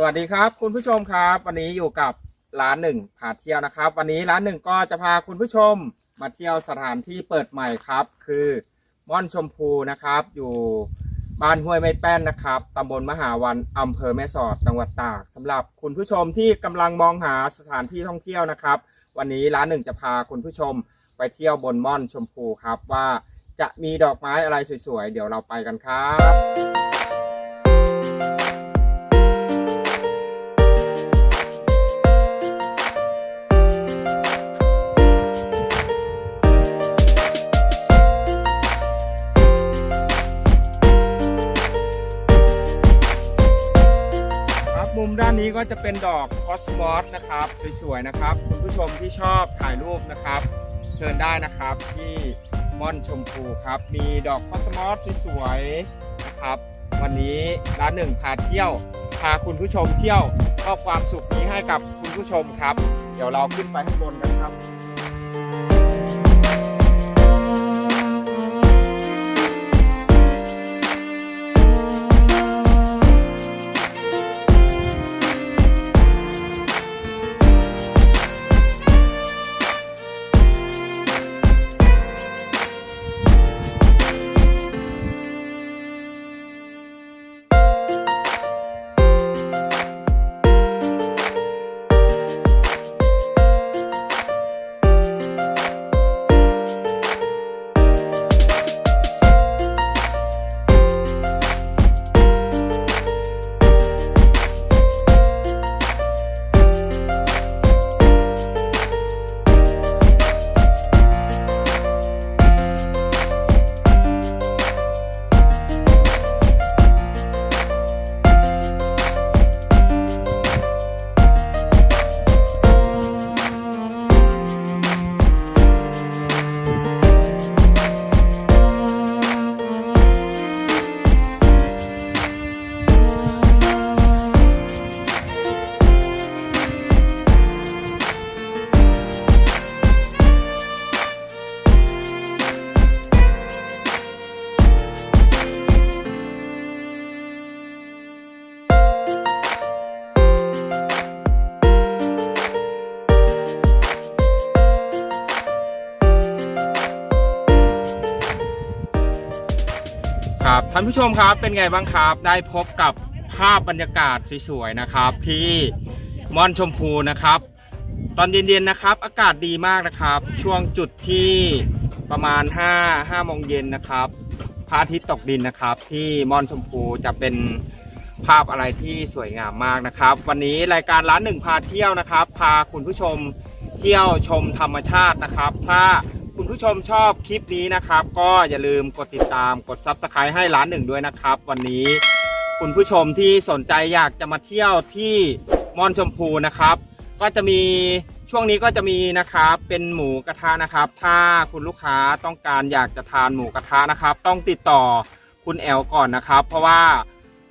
สวัสดีครับ คุณผู้ชมครับ วันนี้อยู่กับร้านหนึ่งพาเที่ยวนะครับ วันนี้ร้านหนึ่งก็จะพาคุณผู้ชมมาเที่ยวสถานที่เปิดใหม่ครับ คือม่อนชมพูนะครับ อยู่บ้านห้วยไม้แป้นนะครับตำบลมหาวันอำเภอแม่สอดจังหวัดตากสำหรับคุณผู้ชมที่กำลังมองหาสถานที่ท่องเที่ยวนะครับ วันนี้ร้านหนึ่งจะพาคุณผู้ชมไปเที่ยวบนม่อนชมพูครับว่าจะมีดอกไม้อะไรสวยๆเดี๋ยวเราไปกันครับ ด้านนี้ก็จะเป็นดอกคอสมอสนะครับสวยๆนะครับคุณผู้ชมที่ชอบถ่ายรูปนะครับเชิญได้นะครับที่ม่อนชมพูครับ มีดอกคอสมอสสวยๆนะครับ วันนี้ร้านหนึ่งพาเที่ยวพาคุณผู้ชมเที่ยวมอบความสุขนี้ให้กับคุณผู้ชมครับ เดี๋ยวเราขึ้นไปข้างบนกันครับ ครับท่านผู้ชมครับเป็นไงบ้างครับ ได้พบกับภาพบรรยากาศสวยๆนะครับ ที่ม่อนชมพูนะครับ ตอนเย็นๆนะครับ อากาศดีมากนะครับ ช่วงจุดที่ประมาณ 5 5โมงเย็นนะครับพระอาทิตย์ตกดินนะครับ ที่ม่อนชมพูจะเป็นภาพอะไรที่สวยงามมากนะครับ วันนี้รายการร้านหนึ่งพาเที่ยวนะครับ พาคุณผู้ชมเที่ยวชมธรรมชาตินะครับ ถ้า คุณผู้ชมชอบคลิปนี้นะครับ ก็อย่าลืมกดติดตามกด Subscribe ให้ร้านหนึ่งด้วยนะครับ วันนี้คุณผู้ชมที่สนใจอยากจะมาเที่ยวที่มอนชมพูนะครับ ก็จะมีช่วงนี้ก็จะมีนะครับเป็นหมูกระทะนะครับ ถ้าคุณลูกค้าต้องการอยากจะทานหมูกระทะนะครับ ต้องติดต่อคุณแอลก่อนนะครับ เพราะว่า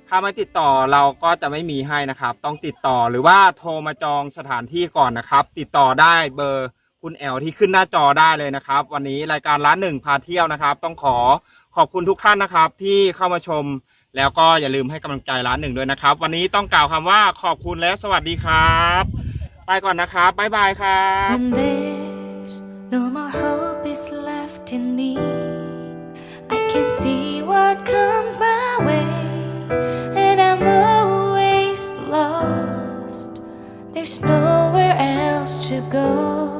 ถ้าไม่ติดต่อเราก็จะไม่มีให้นะครับ ต้องติดต่อหรือว่าโทรมาจองสถานที่ก่อนนะครับ ติดต่อได้เบอร์ คุณแอลที่ขึ้นหน้าจอได้เลยนะครับ วันนี้รายการร้านหนึ่งพาเที่ยวนะครับ ต้องขอขอบคุณทุกท่านนะครับ ที่เข้ามาชม แล้วก็อย่าลืมให้กำลังใจร้านหนึ่งด้วยนะครับ วันนี้ต้องกล่าวคำว่าขอบคุณและสวัสดีครับ ไปก่อนนะครับบ๊ายบายครับ When there's no more hope is left in me, I can see what comes my way, and I'm always lost. There's nowhere else to go.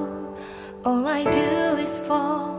All I do is fall